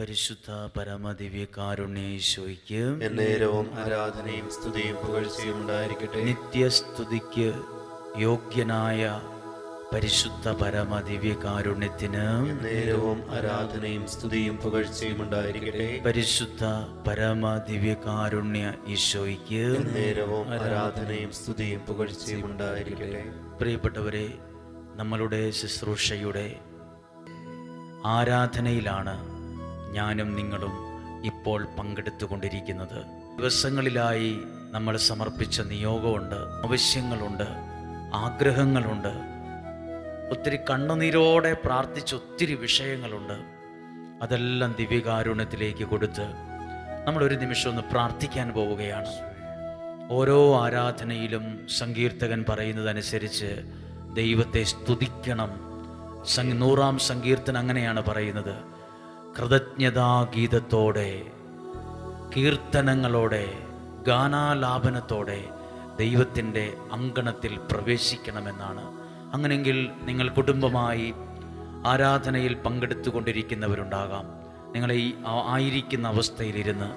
പരിശുദ്ധ പരമദിവ്യ കാരുണ്യേശോയ്ക്ക് എന്നേരവും ആരാധനയും സ്തുതിയും പുകഴ്ചയും ഉണ്ടായിരിക്കട്ടെ. നിത്യസ്തുതിക്ക് യോഗ്യനായ പരിശുദ്ധ പരമദിവ്യ കാരുണ്യത്തിന് നേരവും ആരാധനയും സ്തുതിയും പുകഴ്ചയും ഉണ്ടായിരിക്കട്ടെ. പരിശുദ്ധ പരമദിവ്യ കാരുണ്യ ഈശോയ്ക്ക് നേരവും ആരാധനയും സ്തുതിയും പുകഴ്ചയും ഉണ്ടായിരിക്കട്ടെ. പ്രിയപ്പെട്ടവരെ നമ്മളുടെ ശുശ്രൂഷയുടെ ആരാധനയിലാണ് ഞാനും നിങ്ങളും ഇപ്പോൾ പങ്കെടുത്തുകൊണ്ടിരിക്കുന്നത്. ദിവസങ്ങളിലായി നമ്മൾ സമർപ്പിച്ച നിയോഗമുണ്ട് ആവശ്യങ്ങളുണ്ട് ആഗ്രഹങ്ങളുണ്ട്. ഒത്തിരി കണ്ണുനീരോടെ പ്രാർത്ഥിച്ച ഒത്തിരി വിഷയങ്ങളുണ്ട്. അതെല്ലാം ദിവ്യകാരുണ്യത്തിലേക്ക് കൊടുത്ത് നമ്മൾ ഒരു നിമിഷം ഒന്ന് പ്രാർത്ഥിക്കാൻ പോവുകയാണ്. ഓരോ ആരാധനയിലും സങ്കീർത്തകൻ പറയുന്നതനുസരിച്ച് ദൈവത്തെ സ്തുതിക്കണം. നൂറാം സങ്കീർത്തനം അങ്ങനെയാണ് പറയുന്നത്. കൃതജ്ഞതാഗീതത്തോടെ കീർത്തനങ്ങളോടെ ഗാനാലാപനത്തോടെ ദൈവത്തിന്റെ അങ്കണത്തിൽ പ്രവേശിക്കണമെന്നാണ്. അങ്ങനെങ്കിൽ നിങ്ങൾ കുടുംബമായി ആരാധനയിൽ പങ്കെടുത്തുകൊണ്ടിരിക്കുന്നവരുണ്ടാകാം. നിങ്ങളെ ഈ ആയിരിക്കുന്ന അവസ്ഥയിലിരുന്ന്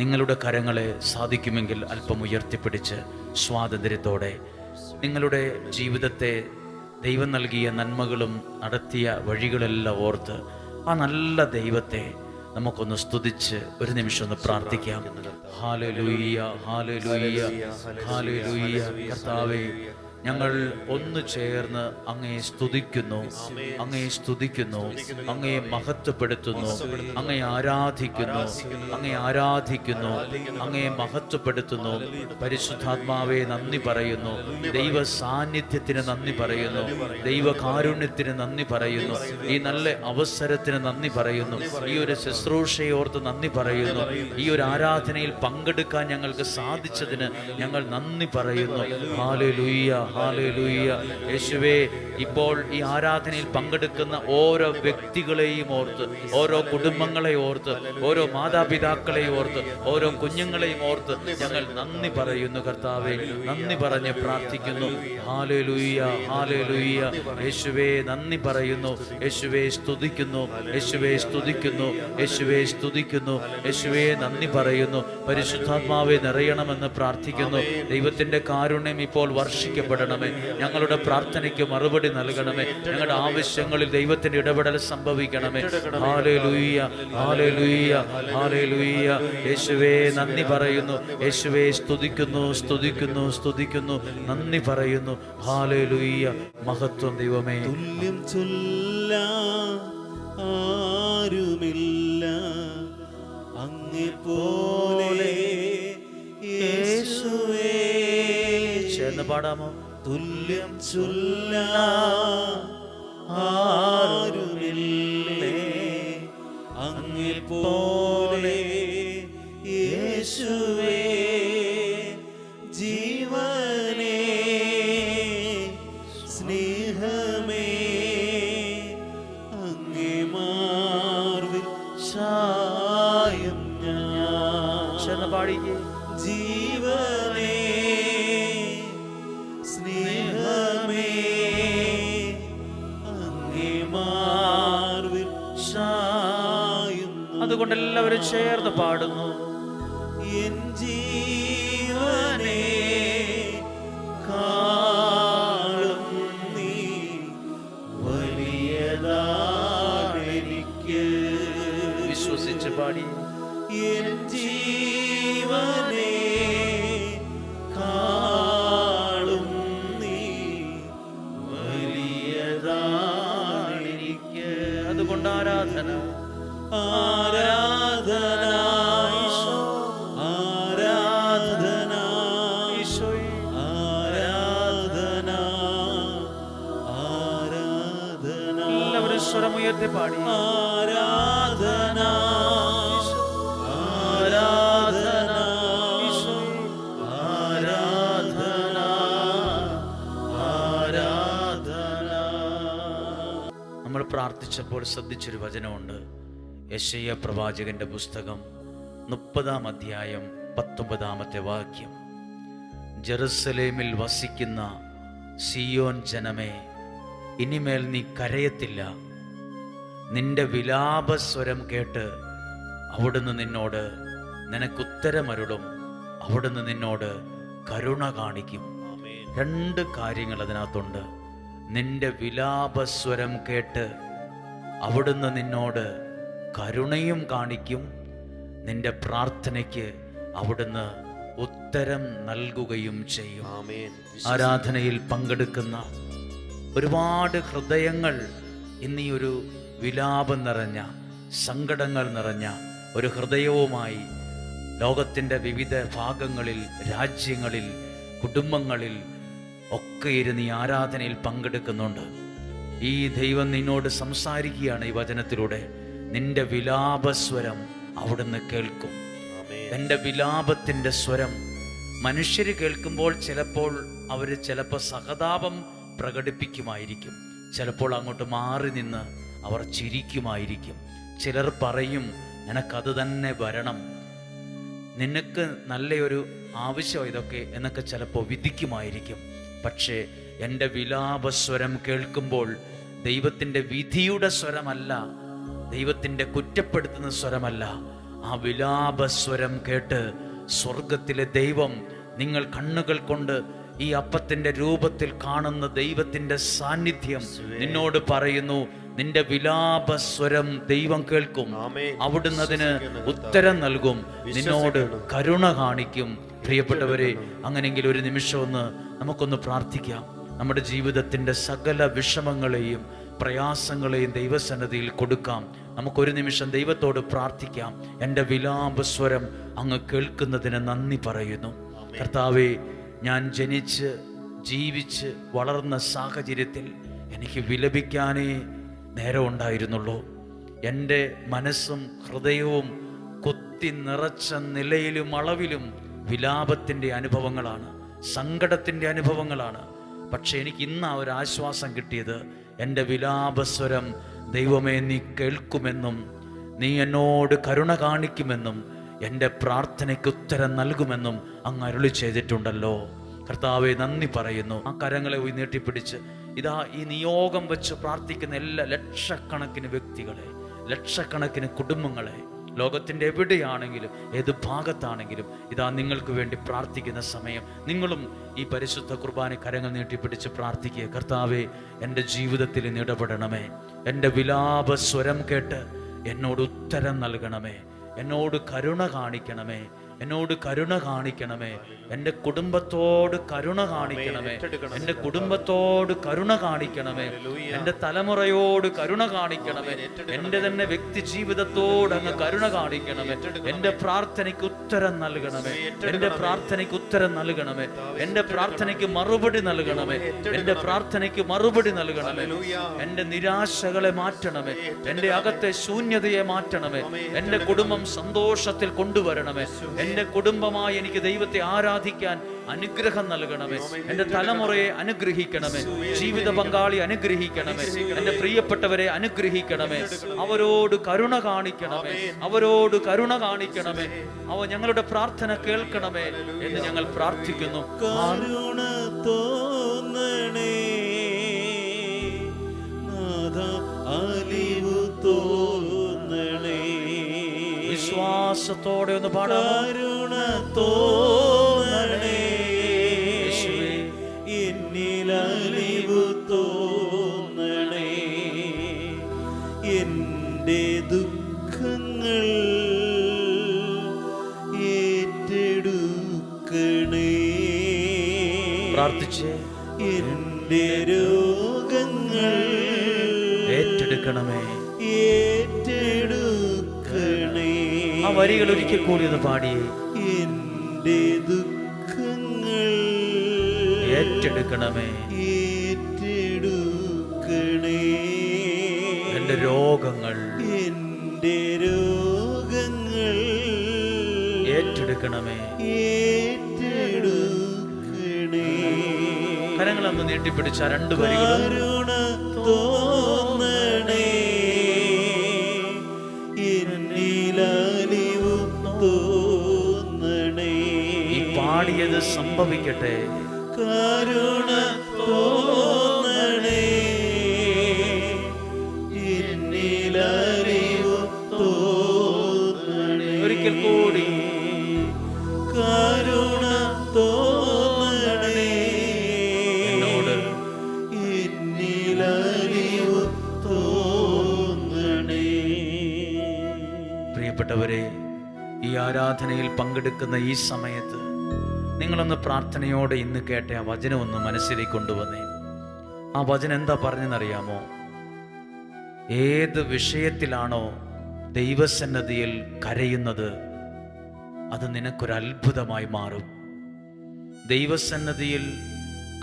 നിങ്ങളുടെ കരങ്ങളെ സാധിക്കുമെങ്കിൽ അല്പം ഉയർത്തിപ്പിടിച്ച് സ്വാതന്ത്ര്യത്തോടെ നിങ്ങളുടെ ജീവിതത്തെ ദൈവം നൽകിയ നന്മകളും നടത്തിയ വഴികളെല്ലാം ഓർത്ത് ആ നല്ല ദൈവത്തെ നമുക്കൊന്ന് സ്തുതിച്ച് ഒരു നിമിഷം ഒന്ന് പ്രാർത്ഥിക്കാം. ഹാലലൂയ്യ ഹാലലൂയ്യ. ഹാലലൂയ്യ. കർത്താവേ ഞങ്ങൾ ഒന്ന് ചേർന്ന് അങ്ങയെ സ്തുതിക്കുന്നു. അങ്ങയെ സ്തുതിക്കുന്നു. അങ്ങയെ മഹത്വപ്പെടുത്തുന്നു. അങ്ങയെ ആരാധിക്കുന്നു. അങ്ങയെ ആരാധിക്കുന്നു. അങ്ങയെ മഹത്വപ്പെടുത്തുന്നു. പരിശുദ്ധാത്മാവെ നന്ദി പറയുന്നു. ദൈവ സാന്നിധ്യത്തിന് നന്ദി പറയുന്നു. ദൈവ കാരുണ്യത്തിന് നന്ദി പറയുന്നു. ഈ നല്ല അവസരത്തിന് നന്ദി പറയുന്നു. ഈ ഒരു ശുശ്രൂഷയോർത്ത് നന്ദി പറയുന്നു. ഈ ഒരു ആരാധനയിൽ പങ്കെടുക്കാൻ ഞങ്ങൾക്ക് സാധിച്ചതിന് ഞങ്ങൾ നന്ദി പറയുന്നു. ഹാലലൂയ്യ. യേശുവേ ഇപ്പോൾ ഈ ആരാധനയിൽ പങ്കെടുക്കുന്ന ഓരോ വ്യക്തികളെയും ഓർത്ത് ഓരോ കുടുംബങ്ങളെ ഓർത്ത് ഓരോ മാതാപിതാക്കളെ ഓർത്ത് ഓരോ കുഞ്ഞുങ്ങളെയും ഓർത്ത് ഞങ്ങൾ നന്ദി പറയുന്നു കർത്താവെ നന്ദി പറഞ്ഞ് പ്രാർത്ഥിക്കുന്നു. ഹാലലൂയ്യ ഹാലലൂയ്യ യേശുവേ നന്ദി പറയുന്നു. യേശുവേ സ്തുതിക്കുന്നു. യേശുവേ സ്തുതിക്കുന്നു. യേശുവേ സ്തുതിക്കുന്നു. യേശുവേ നന്ദി പറയുന്നു. പരിശുദ്ധാത്മാവെ നിറയണമെന്ന് പ്രാർത്ഥിക്കുന്നു. ദൈവത്തിന്റെ കാരുണ്യം ഇപ്പോൾ വർഷിക്കപ്പെടണമേ ഞങ്ങളുടെ പ്രാർത്ഥനയ്ക്ക് മറുപടി നൽകണമേ. ഞങ്ങളുടെ ആവശ്യങ്ങളിൽ ദൈവത്തിന്റെ ഇടപെടൽ സംഭവിക്കണമേ. ഹാലലൂയ്യ ഹാലലൂയ്യ ഹാലലൂയ്യ യേശുവേ നന്ദി പറയുന്നു. യേശുവേ സ്തുതിക്കുന്നു സ്തുതിക്കുന്നു സ്തുതിക്കുന്നു. നന്ദി പറയുന്നു. ഹാലലൂയ്യ മഹത്വം ദൈവമേ. തുല്യം ചൊല്ല ആരുമില്ല. അങ്ങെ പോലെ യേശുവേ. ചേർന്ന് പാടാമോ? തുല്യം ചൊല്ല ആരുമില്ലേ? അങ്ങിൽ പോലെ അതുകൊണ്ട് എല്ലാവരും ചേർന്ന് പാടുന്നു. എൻ ജീവനേ സ്വരമുയർത്തി പാടി. ആരാധന. ആരാധന. ആരാധന. ആരാധന. നമ്മൾ പ്രാർത്ഥിച്ചപ്പോൾ ശ്രദ്ധിച്ചൊരു വചനമുണ്ട്. യശയ്യ പ്രവാചകന്റെ പുസ്തകം മുപ്പതാം അധ്യായം പത്തൊമ്പതാമത്തെ വാക്യം. ജെറുസലേമിൽ വസിക്കുന്ന സിയോൻ ജനമേ ഇനിമേൽ നീ കരയത്തില്ല. നിന്റെ വിലാപസ്വരം കേട്ട് അവിടുന്ന് നിന്നോട് നിനക്കുത്തരമരുളും. അവിടുന്ന് നിന്നോട് കരുണ കാണിക്കും. രണ്ട് കാര്യങ്ങൾ അതിനകത്തുണ്ട്. നിന്റെ വിലാപസ്വരം കേട്ട് അവിടുന്ന് നിന്നോട് കരുണയും കാണിക്കും. നിന്റെ പ്രാർത്ഥനയ്ക്ക് അവിടുന്ന് ഉത്തരം നൽകുകയും ചെയ്യും. ആരാധനയിൽ പങ്കെടുക്കുന്ന ഒരുപാട് ഹൃദയങ്ങൾ ഇന്നീ ഒരു വിലാപം നിറഞ്ഞ സങ്കടങ്ങൾ നിറഞ്ഞ ഒരു ഹൃദയവുമായി ലോകത്തിന്റെ വിവിധ ഭാഗങ്ങളിൽ രാജ്യങ്ങളിൽ കുടുംബങ്ങളിൽ ഒക്കെ ഇരുന്ന് ഈ ആരാധനയിൽ പങ്കെടുക്കുന്നുണ്ട്. ഈ ദൈവം നിന്നോട് സംസാരിക്കുകയാണ് ഈ വചനത്തിലൂടെ. നിന്റെ വിലാപസ്വരം അവിടുന്ന് കേൾക്കും. എന്റെ വിലാപത്തിന്റെ സ്വരം മനുഷ്യർ കേൾക്കുമ്പോൾ ചിലപ്പോൾ അവർ ചിലപ്പോൾ സഹതാപം പ്രകടിപ്പിക്കുമായിരിക്കും. ചിലപ്പോൾ അങ്ങോട്ട് മാറി നിന്ന് അവർ ചിരിക്കുമായിരിക്കും. ചിലർ പറയും നിനക്കത് തന്നെ വരണം. നിനക്ക് നല്ലൊരു ആവശ്യം ഇതൊക്കെ എന്നൊക്കെ ചിലപ്പോൾ വിധിക്കുമായിരിക്കും. പക്ഷേ എന്റെ വിലാപസ്വരം കേൾക്കുമ്പോൾ ദൈവത്തിന്റെ വിധിയുടെ സ്വരമല്ല ദൈവത്തിന്റെ കുറ്റപ്പെടുത്തുന്ന സ്വരമല്ല. ആ വിലാപസ്വരം കേട്ട് സ്വർഗത്തിലെ ദൈവം നിങ്ങൾ കണ്ണുകൾ കൊണ്ട് ഈ അപ്പത്തിന്റെ രൂപത്തിൽ കാണുന്ന ദൈവത്തിന്റെ സാന്നിധ്യം നിന്നോട് പറയുന്നു നിന്റെ വിലാപസ്വരം ദൈവം കേൾക്കും. അവിടുന്ന് അതിന് ഉത്തരം നൽകും. നിന്നോട് കരുണ കാണിക്കും. പ്രിയപ്പെട്ടവരെ അങ്ങനെങ്കിൽ ഒരു നിമിഷം ഒന്ന് നമുക്കൊന്ന് പ്രാർത്ഥിക്കാം. നമ്മുടെ ജീവിതത്തിന്റെ സകല വിഷമങ്ങളെയും പ്രയാസങ്ങളെയും ദൈവസന്നതിയിൽ കൊടുക്കാം. നമുക്കൊരു നിമിഷം ദൈവത്തോട് പ്രാർത്ഥിക്കാം. എന്റെ വിലാപസ്വരം അങ്ങ് കേൾക്കുന്നതിന് നന്ദി പറയുന്നു. കർത്താവെ ഞാൻ ജനിച്ച് ജീവിച്ച് വളർന്ന സാഹചര്യത്തിൽ എനിക്ക് വിലപിക്കാനേ നേരമുണ്ടായിരുന്നുള്ളൂ. എന്റെ മനസ്സും ഹൃദയവും കൊത്തി നിറച്ച നിലയിലും അളവിലും വിലാപത്തിന്റെ അനുഭവങ്ങളാണ് സങ്കടത്തിന്റെ അനുഭവങ്ങളാണ്. പക്ഷെ എനിക്ക് ഇന്ന് ആ ഒരു ആശ്വാസം കിട്ടിയത് എന്റെ വിലാപസ്വരം ദൈവമേ നീ കേൾക്കുമെന്നും നീ എന്നോട് കരുണ കാണിക്കുമെന്നും എന്റെ പ്രാർത്ഥനയ്ക്ക് ഉത്തരം നൽകുമെന്നും അങ്ങ് അരുളി ചെയ്തിട്ടുണ്ടല്ലോ. കർത്താവെ നന്ദി പറയുന്നു. ആ കരങ്ങളെ ഉയർത്തി നീട്ടിപ്പിടിച്ച് ഇതാ ഈ നിയോഗം വെച്ച് പ്രാർത്ഥിക്കുന്ന എല്ലാ ലക്ഷക്കണക്കിന് വ്യക്തികളെ ലക്ഷക്കണക്കിന് കുടുംബങ്ങളെ ലോകത്തിന്റെ എവിടെയാണെങ്കിലും ഏത് ഭാഗത്താണെങ്കിലും ഇതാ നിങ്ങൾക്ക് വേണ്ടി പ്രാർത്ഥിക്കുന്ന സമയം. നിങ്ങളും ഈ പരിശുദ്ധ കുർബാന കരങ്ങൾ നീട്ടിപ്പിടിച്ച് പ്രാർത്ഥിക്കുക. കർത്താവെ എന്റെ ജീവിതത്തിൽ ഇടപെടണമേ. എന്റെ വിലാപ സ്വരം കേട്ട് എന്നോട് ഉത്തരം നൽകണമേ. എന്നോട് കരുണ കാണിക്കണമേ. എന്നോട് കരുണ കാണിക്കണമേ. എന്റെ കുടുംബത്തോട് കരുണ കാണിക്കണമേ. എന്റെ കുടുംബത്തോട് കരുണ കാണിക്കണമേ. എന്റെ തലമുറയോട് കരുണ കാണിക്കണമേ. എന്റെ തന്നെ വ്യക്തി ജീവിതത്തോട് അങ്ങ് കരുണ കാണിക്കണമേ. എന്റെ പ്രാർത്ഥനയ്ക്ക് ഉത്തരം നൽകണമേ. എന്റെ പ്രാർത്ഥനയ്ക്ക് ഉത്തരം നൽകണമേ. എന്റെ പ്രാർത്ഥനയ്ക്ക് മറുപടി നൽകണമേ. എന്റെ പ്രാർത്ഥനയ്ക്ക് മറുപടി നൽകണമേ. എന്റെ നിരാശകളെ മാറ്റണമേ. എന്റെ അകത്തെ ശൂന്യതയെ മാറ്റണമേ. എന്റെ കുടുംബം സന്തോഷത്തിൽ കൊണ്ടുവരണമേ. എന്റെ കുടുംബമായി എനിക്ക് ദൈവത്തെ ആരാധിക്കാൻ അനുഗ്രഹം നൽകണമേ. എന്റെ തലമുറയെ അനുഗ്രഹിക്കണമേ. ജീവിത പങ്കാളി അനുഗ്രഹിക്കണമേ. എന്റെ പ്രിയപ്പെട്ടവരെ അനുഗ്രഹിക്കണമേ. അവരോട് കരുണ കാണിക്കണമേ. അവരോട് കരുണ കാണിക്കണമേ. അവ ഞങ്ങളുടെ പ്രാർത്ഥന കേൾക്കണമേ എന്ന് ഞങ്ങൾ പ്രാർത്ഥിക്കുന്നു. കരുണ തോന്നണേ. തോന്നണേ വിശ്വാസത്തോടെ ഒന്ന് പാടാമോ? എന്റെ തോന്നണേ എന്റെ ദുഃഖങ്ങൾ ഏറ്റെടുക്കണേ. പ്രാർത്ഥിച്ച്. എന്റെ രോഗങ്ങൾ ഏറ്റെടുക്കണമേ. വരികൾ ഒരിക്കൽ കൂടി ഒന്ന് പാടിയേ എന്റെ ദുഃഖങ്ങൾ ഏറ്റെടുക്കണമേ. ഏറ്റെടുക്കണേ. എന്റെ രോഗങ്ങൾ എന്റെ രോഗങ്ങൾ ഏറ്റെടുക്കണമേ. ഏറ്റെടുക്കണേ. കരങ്ങളൊന്ന് നീട്ടിപ്പിടിച്ച രണ്ട് വരികളും സംഭവിക്കട്ടെ. കരുണ തോന്നണേ. എന്നിലലിവു തോന്നണേ. ഒരിക്കൽ കൂടി. കരുണ തോന്നണേ. എന്നോട്. എന്നിലലിവു തോന്നണേ. പ്രിയപ്പെട്ടവരെ ഈ ആരാധനയിൽ പങ്കെടുക്കുന്ന ഈ സമയത്ത് നിങ്ങളൊന്ന് പ്രാർത്ഥനയോടെ ഇന്ന് കേട്ട ആ വചനം ഒന്ന് മനസ്സിലേക്ക് കൊണ്ടുവന്നേ. ആ വചനം എന്താ പറഞ്ഞെന്നറിയാമോ ഏത് വിഷയത്തിലാണോ ദൈവസന്നദ്ധിയിൽ കരയുന്നത് അത് നിനക്കൊരു അത്ഭുതമായി മാറും. ദൈവസന്നദ്ധിയിൽ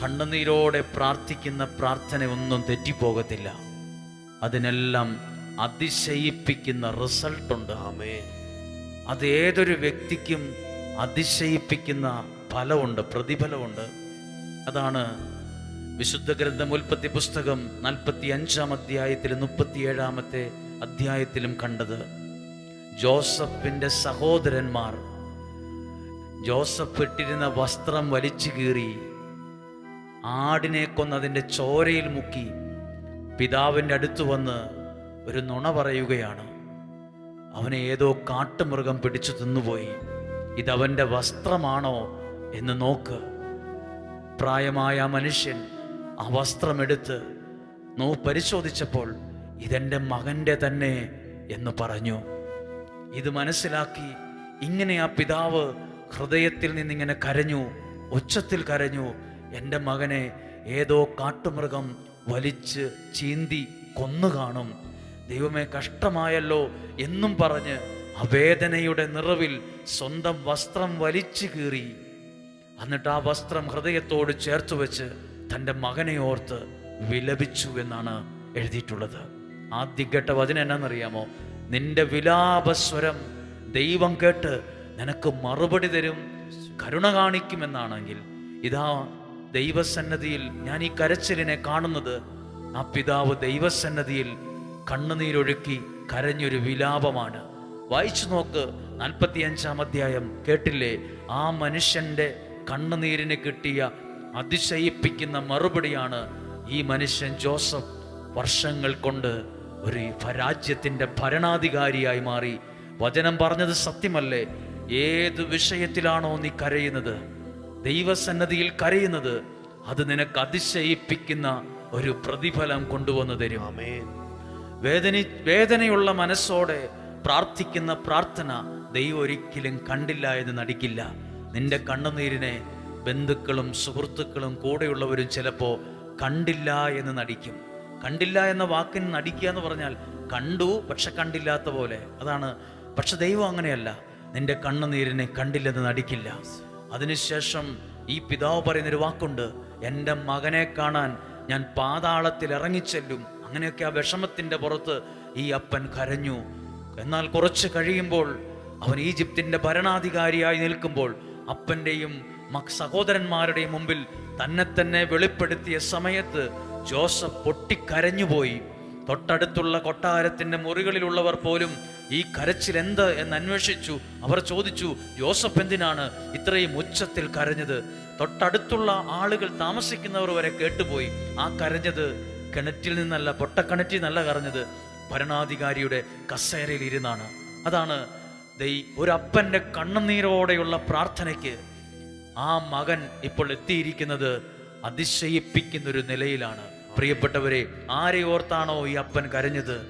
കണ്ണുനീരോടെ പ്രാർത്ഥിക്കുന്ന പ്രാർത്ഥനയൊന്നും തെറ്റിപ്പോകത്തില്ല. അതിനെല്ലാം അതിശയിപ്പിക്കുന്ന റിസൾട്ടുണ്ട്. അത് ഏതൊരു വ്യക്തിക്കും അതിശയിപ്പിക്കുന്ന ഫലമുണ്ട് പ്രതിഫലമുണ്ട്. അതാണ് വിശുദ്ധ ഗ്രന്ഥം ഉൽപ്പത്തി പുസ്തകം നാൽപ്പത്തി അഞ്ചാം അധ്യായത്തിലും മുപ്പത്തിയേഴാമത്തെ അധ്യായത്തിലും കണ്ടത്. ജോസഫിന്റെ സഹോദരന്മാർ ജോസഫ് ഇട്ടിരുന്ന വസ്ത്രം വലിച്ചു കീറി ആടിനെ കൊന്നതിന്റെ ചോരയിൽ മുക്കി പിതാവിന്റെ അടുത്ത് വന്ന് ഒരു നുണ പറയുകയാണ്. അവനെ ഏതോ കാട്ടുമൃഗം പിടിച്ചു തിന്നുപോയി. ഇതവന്റെ വസ്ത്രമാണോ എന്ന് നോക്ക്. പ്രായമായ മനുഷ്യൻ ആ വസ്ത്രമെടുത്ത് നോ പരിശോധിച്ചപ്പോൾ ഇതെന്റെ മകന്റെ തന്നെ എന്ന് പറഞ്ഞു. ഇത് മനസ്സിലാക്കി ഇങ്ങനെ ആ പിതാവ് ഹൃദയത്തിൽ നിന്നിങ്ങനെ കരഞ്ഞു ഉച്ചത്തിൽ കരഞ്ഞു എന്റെ മകനെ ഏതോ കാട്ടുമൃഗം വലിച്ച് ചീന്തി കൊന്നു കാണും. ദൈവമേ കഷ്ടമായല്ലോ എന്നും പറഞ്ഞ് ആ വേദനയുടെ നിറവിൽ സ്വന്തം വസ്ത്രം വലിച്ചു കീറി. എന്നിട്ട് ആ വസ്ത്രം ഹൃദയത്തോട് ചേർത്ത് വെച്ച് തന്റെ മകനെ ഓർത്ത് വിലപിച്ചു എന്നാണ് എഴുതിയിട്ടുള്ളത്. ആദ്യം കേട്ട വചനം എന്നാണെന്നറിയാമോ? നിന്റെ വിലാപസ്വരം ദൈവം കേട്ട് നിനക്ക് മറുപടി തരും കരുണ കാണിക്കുമെന്നാണെങ്കിൽ ഇതാ ദൈവസന്നതിയിൽ ഞാൻ ഈ കരച്ചിലിനെ കാണുന്നത്. ആ പിതാവ് ദൈവസന്നതിയിൽ കണ്ണുനീരൊഴുക്കി കരഞ്ഞൊരു വിലാപമാണ്. വായിച്ചു നോക്ക് നാൽപ്പത്തി അഞ്ചാം അധ്യായം കേട്ടില്ലേ? ആ മനുഷ്യന്റെ കണ്ണുനീരിന് കിട്ടിയ അതിശയിപ്പിക്കുന്ന മറുപടിയാണ് ഈ മനുഷ്യൻ ജോസഫ് വർഷങ്ങൾ കൊണ്ട് ഒരു രാജ്യത്തിന്റെ ഭരണാധികാരിയായി മാറി. വചനം പറഞ്ഞത് സത്യമല്ലേ? ഏത് വിഷയത്തിലാണോ നീ കരയുന്നത്? ദൈവസന്നതിയിൽ കരയുന്നത് അത് നിനക്ക് അതിശയിപ്പിക്കുന്ന ഒരു പ്രതിഫലം കൊണ്ടുവന്നു തരും. ആമേൻ. വേദന വേദനയുള്ള മനസ്സോടെ പ്രാർത്ഥിക്കുന്ന പ്രാർത്ഥന ദൈവം ഒരിക്കലും കണ്ടില്ല എന്ന് നടിക്കില്ല. നിന്റെ കണ്ണുനീരിനെ ബന്ധുക്കളും സുഹൃത്തുക്കളും കൂടെയുള്ളവരും ചിലപ്പോൾ കണ്ടില്ല എന്ന് നടിക്കും. കണ്ടില്ല എന്ന വാക്കിന് നടിക്കുക എന്ന് പറഞ്ഞാൽ കണ്ടു പക്ഷെ കണ്ടില്ലാത്ത പോലെ. അതാണ്. പക്ഷെ ദൈവം അങ്ങനെയല്ല. നിന്റെ കണ്ണുനീരിനെ കണ്ടില്ലെന്ന് നടിക്കില്ല. അതിനുശേഷം ഈ പിതാവ് പറയുന്നൊരു വാക്കുണ്ട്. എന്റെ മകനെ കാണാൻ ഞാൻ പാതാളത്തിൽ ഇറങ്ങിച്ചെല്ലും. അങ്ങനെയൊക്കെ ആ വിഷമത്തിന്റെ പുറത്ത് ഈ അപ്പൻ കരഞ്ഞു. എന്നാൽ കുറച്ച് കഴിയുമ്പോൾ അവൻ ഈജിപ്തിന്റെ ഭരണാധികാരിയായി നിൽക്കുമ്പോൾ അപ്പന്റെയും മക് സഹോദരന്മാരുടെയും മുമ്പിൽ തന്നെ തന്നെ വെളിപ്പെടുത്തിയ സമയത്ത് ജോസഫ് പൊട്ടിക്കരഞ്ഞുപോയി. തൊട്ടടുത്തുള്ള കൊട്ടാരത്തിന്റെ മുറികളിലുള്ളവർ പോലും ഈ കരച്ചിൽ എന്ത് എന്ന് അന്വേഷിച്ചു. അവർ ചോദിച്ചു ജോസഫ് എന്തിനാണ് ഇത്രയും ഉച്ചത്തിൽ കരഞ്ഞത്? തൊട്ടടുത്തുള്ള ആളുകൾ താമസിക്കുന്നവർ വരെ കേട്ടുപോയി. ആ കരഞ്ഞത് കിണറ്റിൽ നിന്നല്ല പൊട്ടക്കിണറ്റിൽ നിന്നല്ല കരഞ്ഞത് ഭരണാധികാരിയുടെ കസേരയിൽ ഇരുന്നാണ്. അതാണ് ദൈ ഒരപ്പന്റെ കണ്ണുനീരോടെയുള്ള പ്രാർത്ഥനയ്ക്ക് ആ മകൻ ഇപ്പോൾ എത്തിയിരിക്കുന്നത് അതിശയിപ്പിക്കുന്ന ഒരു നിലയിലാണ്. പ്രിയപ്പെട്ടവരെ ആരെ ഓർത്താണോ ഈ അപ്പൻ കരഞ്ഞത്?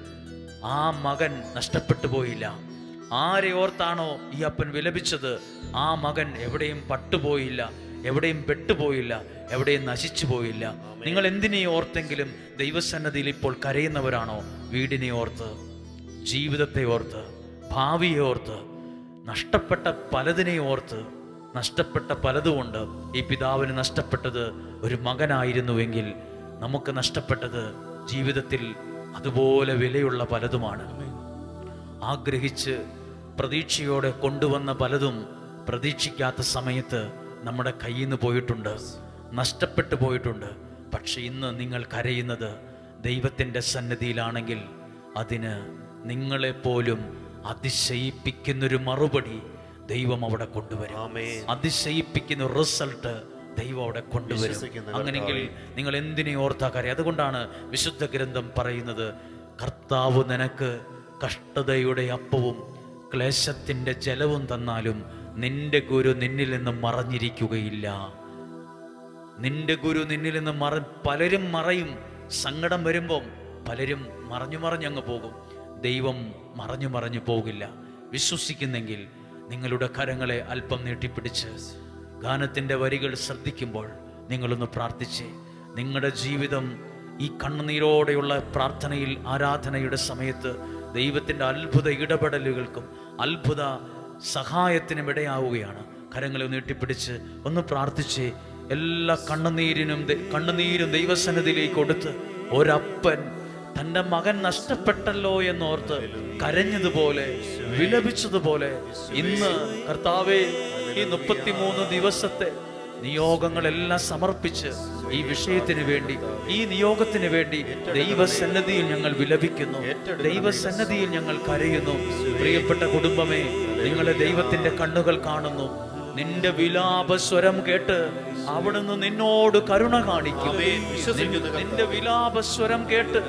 ആ മകൻ നഷ്ടപ്പെട്ടു പോയില്ല. ആരെ ഓർത്താണോ ഈ അപ്പൻ വിലപിച്ചത്? ആ മകൻ എവിടെയും പട്ടുപോയില്ല എവിടെയും പെട്ടുപോയില്ല എവിടെയും നശിച്ചു പോയില്ല. നിങ്ങൾ എന്തിനെ ഓർത്തെങ്കിലും ദൈവസന്നദ്ധിയിൽ ഇപ്പോൾ കരയുന്നവരാണോ? വീടിനെ ഓർത്ത് ജീവിതത്തെ ഓർത്ത്. ഭാവിയെ ഓർത്ത് നഷ്ടപ്പെട്ട പലതിനെ ഓർത്ത് നഷ്ടപ്പെട്ട പലതുകൊണ്ട് ഈ പിതാവിന് നഷ്ടപ്പെട്ടത് ഒരു മകനായിരുന്നുവെങ്കിൽ നമുക്ക് നഷ്ടപ്പെട്ടത് ജീവിതത്തിൽ അതുപോലെ വിലയുള്ള പലതുമാണ്. ആഗ്രഹിച്ച് പ്രതീക്ഷയോടെ കൊണ്ടുവന്ന പലതും പ്രതീക്ഷിക്കാത്ത സമയത്ത് നമ്മുടെ കയ്യിൽ നിന്ന് പോയിട്ടുണ്ട് നഷ്ടപ്പെട്ടു പോയിട്ടുണ്ട്. പക്ഷെ ഇന്ന് നിങ്ങൾ കരയുന്നത് ദൈവത്തിന്റെ സന്നദ്ധിയിലാണെങ്കിൽ അതിന് നിങ്ങളെപ്പോലും അതിശയിപ്പിക്കുന്നൊരു മറുപടി ദൈവം അവിടെ കൊണ്ടുവരും. അതിശയിപ്പിക്കുന്ന റിസൾട്ട് ദൈവം അവിടെ കൊണ്ടുവരും. അങ്ങനെങ്കിൽ അങ്ങനെയെങ്കിൽ നിങ്ങൾ എന്തിനെ ഓർത്താ കാര്യം? അതുകൊണ്ടാണ് വിശുദ്ധ ഗ്രന്ഥം പറയുന്നത് കർത്താവ് നിനക്ക് കഷ്ടതയുടെ അപ്പവും ക്ലേശത്തിന്റെ ജലവും തന്നാലും നിന്റെ ഗുരു നിന്നിൽ നിന്ന് മറഞ്ഞിരിക്കുകയില്ല. നിന്റെ ഗുരു നിന്നിൽ നിന്ന് മറ പലരും മറയും. സങ്കടം വരുമ്പം പലരും മറഞ്ഞു മറഞ്ഞങ്ങ് പോകും. ദൈവം മറഞ്ഞു മറഞ്ഞു പോകില്ല. വിശ്വസിക്കുന്നെങ്കിൽ നിങ്ങളുടെ കരങ്ങളെ അല്പം നീട്ടിപ്പിടിച്ച് ഗാനത്തിന്റെ വരികൾ ശ്രദ്ധിക്കുമ്പോൾ നിങ്ങളൊന്ന് പ്രാർത്ഥിച്ച് നിങ്ങളുടെ ജീവിതം ഈ കണ്ണുനീരോടെയുള്ള പ്രാർത്ഥനയിൽ ആരാധനയുടെ സമയത്ത് ദൈവത്തിന്റെ അത്ഭുത ഇടപെടലുകൾക്കും അത്ഭുത സഹായത്തിനും ഇടയാവുകയാണ്. കരങ്ങളെ നീട്ടിപ്പിടിച്ച് ഒന്ന് പ്രാർത്ഥിച്ച് എല്ലാ കണ്ണുനീരിനും കണ്ണുനീരും ദൈവസന്നിധിയിലേക്ക് കൊടുത്ത് ഒരപ്പൻ തന്റെ മകൻ നഷ്ടപ്പെട്ടല്ലോ എന്നോർത്ത് കരഞ്ഞതുപോലെ വിലപിച്ചതുപോലെ ഇന്ന് കർത്താവെ ഈ മുപ്പത്തിമൂന്ന് ദിവസത്തെ നിയോഗങ്ങളെല്ലാം സമർപ്പിച്ച് ഈ വിഷയത്തിന് വേണ്ടി ഈ നിയോഗത്തിന് വേണ്ടി ദൈവസന്നദ്ധിയിൽ ഞങ്ങൾ വിലപിക്കുന്നു. ദൈവസന്നദ്ധിയിൽ ഞങ്ങൾ കരയുന്നു. പ്രിയപ്പെട്ട കുടുംബമേ നിങ്ങളെ ദൈവത്തിന്റെ കണ്ണുകൾ കാണുന്നു. നിന്റെ വിലാപ സ്വരം കേട്ട് അവിടുന്ന് നിന്നോട് കരുണ കാണിക്കും. വിശ്വസിക്കുന്നു നിന്റെ വിലാപ സ്വരം കേട്ട്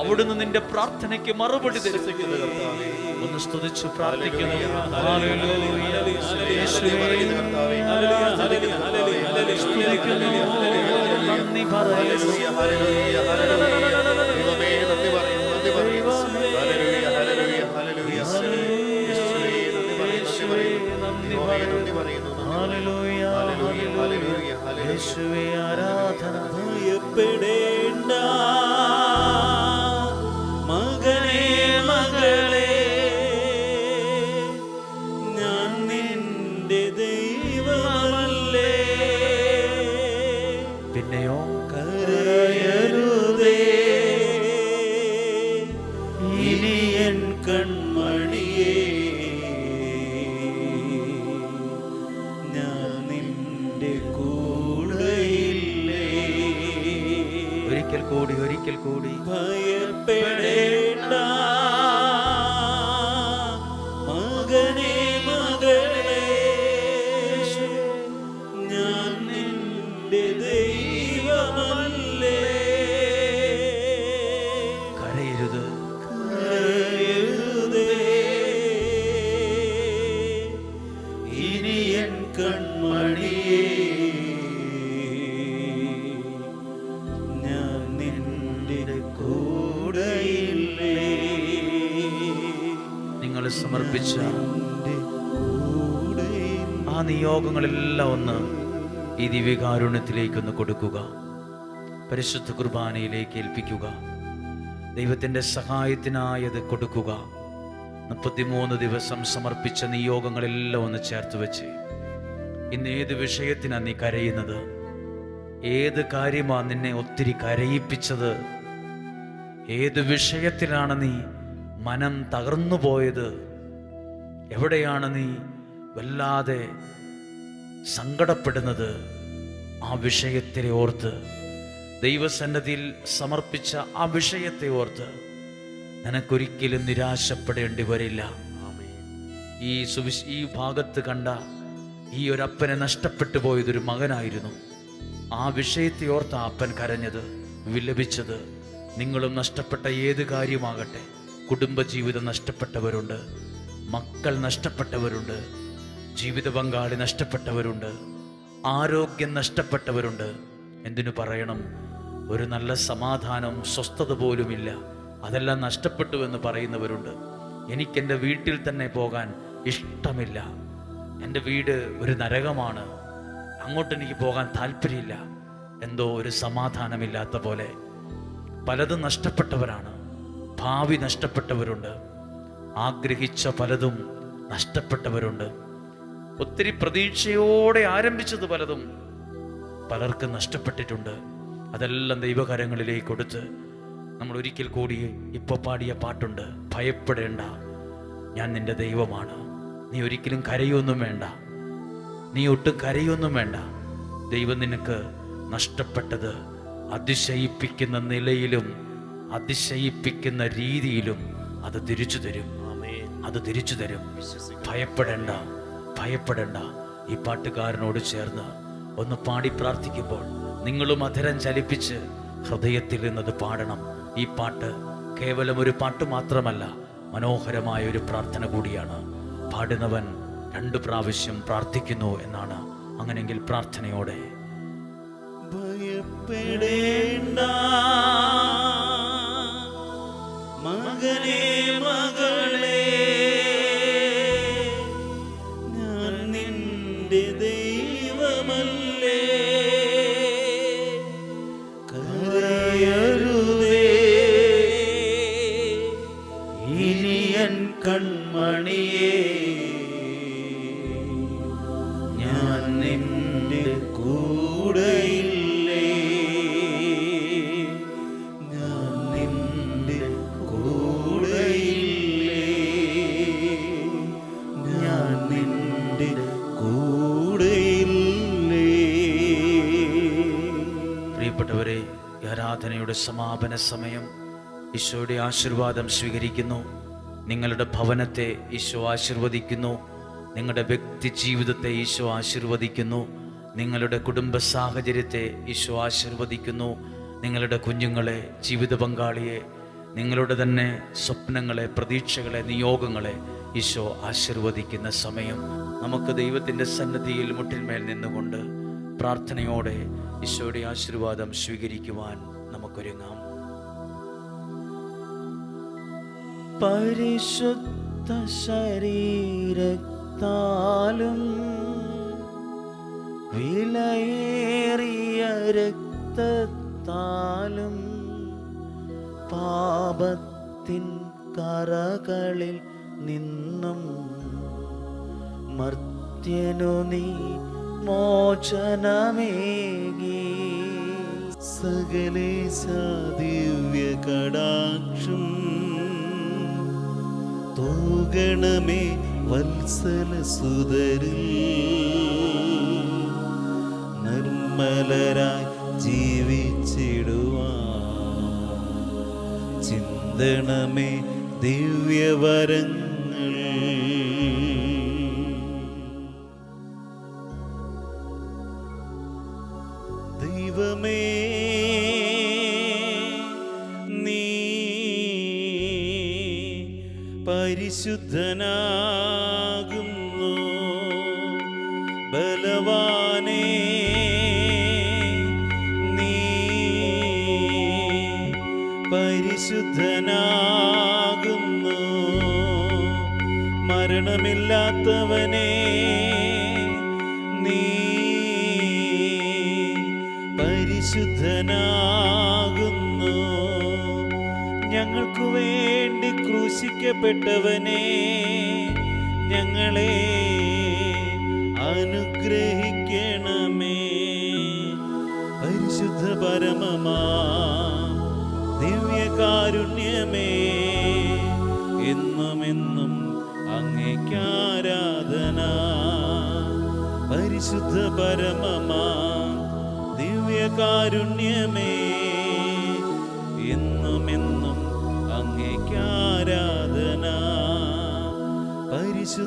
അവിടുന്ന് നിന്റെ പ്രാർത്ഥനയ്ക്ക് മറുപടി ഒന്ന് സ്തുതിച്ചു പ്രാർത്ഥിക്കുന്നു. നന്ദി പറയുന്നു. യേശുവേ ആരാധന ഭയപ്പെടേണ്ട. മകനെ മകളെ ഞാൻ നിന്റെ ദൈവമല്ലേ. പിന്നെയോ? കരയരുതേ. ഇനി എൻ കൺമണിയേ ഞാൻ കൂടി ഒരിക്കൽ കൂടി. ഭയപ്പെടേണ്ട. നിയോഗങ്ങളെല്ലാം ഒന്ന് ഈ ദിവ്യകാരുണ്യത്തിലേക്കൊന്ന് കൊടുക്കുക. പരിശുദ്ധ കുർബാനയിലേക്ക് ഏൽപ്പിക്കുക. ദൈവത്തിന്റെ സഹായത്തിനായി അത് കൊടുക്കുക. മുപ്പത്തിമൂന്ന് ദിവസം സമർപ്പിച്ച നിയോഗങ്ങളെല്ലാം ഒന്ന് ചേർത്ത് വെച്ച് ഇന്ന് ഏത് വിഷയത്തിനാണ് നീ കരയുന്നത്? ഏത് കാര്യമാണ് നിന്നെ ഒത്തിരി കരയിപ്പിച്ചത്? ഏത് വിഷയത്തിലാണ് നീ മനം തകർന്നു പോയത് എവിടെയാണ് നീ വല്ലാതെ സങ്കടപ്പെടുന്നത് ആ വിഷയത്തെ ഓർത്ത് ദൈവസന്നദ്ധിയിൽ സമർപ്പിച്ച ആ വിഷയത്തെ ഓർത്ത് നിനക്കൊരിക്കലും നിരാശപ്പെടേണ്ടി വരില്ല. ഈ സുവിശ് ഈ ഭാഗത്ത് കണ്ട ഈ ഒരപ്പനെ നഷ്ടപ്പെട്ടു പോയതൊരു മകനായിരുന്നു. ആ വിഷയത്തെ ഓർത്ത് അപ്പൻ കരഞ്ഞത് വിലപിച്ചത് നിങ്ങളും നഷ്ടപ്പെട്ട ഏത് കാര്യമാകട്ടെ? കുടുംബജീവിതം നഷ്ടപ്പെട്ടവരുണ്ട് മക്കൾ നഷ്ടപ്പെട്ടവരുണ്ട് ജീവിത പങ്കാളി നഷ്ടപ്പെട്ടവരുണ്ട് ആരോഗ്യം നഷ്ടപ്പെട്ടവരുണ്ട്. എന്തിനു പറയണം? ഒരു നല്ല സമാധാനം സ്വസ്ഥത പോലുമില്ല. അതെല്ലാം നഷ്ടപ്പെട്ടു എന്ന് പറയുന്നവരുണ്ട്. എനിക്കെന്റെ വീട്ടിൽ തന്നെ പോകാൻ ഇഷ്ടമില്ല. എന്റെ വീട് ഒരു നരകമാണ്. അങ്ങോട്ട് എനിക്ക് പോകാൻ താല്പര്യമില്ല. എന്തോ ഒരു സമാധാനമില്ലാത്ത പോലെ. പലതും നഷ്ടപ്പെട്ടവരാണ്. ഭാവി നഷ്ടപ്പെട്ടവരുണ്ട്. ആഗ്രഹിച്ച പലതും നഷ്ടപ്പെട്ടവരുണ്ട്. ഒത്തിരി പ്രതീക്ഷയോടെ ആരംഭിച്ചത് പലതും പലർക്കും നഷ്ടപ്പെട്ടിട്ടുണ്ട്. അതെല്ലാം ദൈവകരങ്ങളിലേക്ക് കൊടുത്ത് നമ്മൾ ഒരിക്കൽ കൂടി ഇപ്പോൾ പാടിയ പാട്ടുണ്ട്. ഭയപ്പെടേണ്ട. ഞാൻ നിന്റെ ദൈവമാണ്. നീ ഒരിക്കലും കരയൊന്നും വേണ്ട. നീ ഒട്ടും കരയൊന്നും വേണ്ട. ദൈവം നിനക്ക് നഷ്ടപ്പെട്ടത് അതിശയിപ്പിക്കുന്ന നിലയിലും അതിശയിപ്പിക്കുന്ന രീതിയിലും അത് തിരിച്ചു തരും. അത് തിരിച്ചു തരും. ഭയപ്പെടേണ്ട. ഭയപ്പെടേണ്ട. ഈ പാട്ടുകാരനോട് ചേർന്ന് ഒന്ന് പാടി പ്രാർത്ഥിക്കുമ്പോൾ നിങ്ങളും അധരം ചലിപ്പിച്ച് ഹൃദയത്തിൽ നിന്നത് പാടണം. ഈ പാട്ട് കേവലം ഒരു പാട്ട് മാത്രമല്ല മനോഹരമായ ഒരു പ്രാർത്ഥന കൂടിയാണ്. പാടുന്നവൻ രണ്ടു പ്രാവശ്യം പ്രാർത്ഥിക്കുന്നു എന്നാണ് അങ്ങനെങ്കിൽ പ്രാർത്ഥനയോടെ. ഭയപ്പെടേണ്ട. മകനെ ആരാധനയുടെ സമാപന സമയം ഈശോയുടെ ആശീർവാദം സ്വീകരിക്കുന്നു. നിങ്ങളുടെ ഭവനത്തെ ഈശോ ആശീർവദിക്കുന്നു. നിങ്ങളുടെ വ്യക്തി ജീവിതത്തെ ഈശോ ആശീർവദിക്കുന്നു. നിങ്ങളുടെ കുടുംബ സാഹചര്യത്തെ ഈശോ ആശീർവദിക്കുന്നു. നിങ്ങളുടെ കുഞ്ഞുങ്ങളെ ജീവിത പങ്കാളിയെ നിങ്ങളുടെ തന്നെ സ്വപ്നങ്ങളെ പ്രതീക്ഷകളെ നിയോഗങ്ങളെ ഈശോ ആശീർവദിക്കുന്ന സമയം നമുക്ക് ദൈവത്തിന്റെ സന്നദ്ധിയിൽ മുട്ടിന്മേൽ നിന്നുകൊണ്ട് പ്രാർത്ഥനയോടെ ഈശോയുടെ ആശീർവാദം സ്വീകരിക്കുവാൻ നമുക്കൊരുങ്ങാം പരിശുദ്ധ ശരീരത്താലും വിലയേറിയ രക്തത്താലും പാപത്തിൻ കറകളിൽ നിന്നും മർത്യനു നീ മോചനമേകി സകലേശ ദിവ്യ കടാക്ഷം. തൂകണമേ വത്സല സുതരിൽ. നിർമ്മലരായി ജീവിച്ചിടുവാ ചിന്തണമേ ദിവ്യവരങ്ങൾ പരിശുദ്ധനാകുന്നു. ബലവാനേ നീ പരിശുദ്ധനാകുന്നു. മരണമില്ലാത്തവനേ നീ പരിശുദ്ധനാകുന്നു വേണ്ടി ക്രൂശിക്കപ്പെട്ടവനെ ഞങ്ങളെ അനുഗ്രഹിക്കണമേ. പരിശുദ്ധ പരമമാ ദിവ്യകാരുണ്യമേ എന്നും എന്നും അങ്ങേക്കാരാധന പരിശുദ്ധ പരമമാ ദിവ്യകാരുണ്യമേ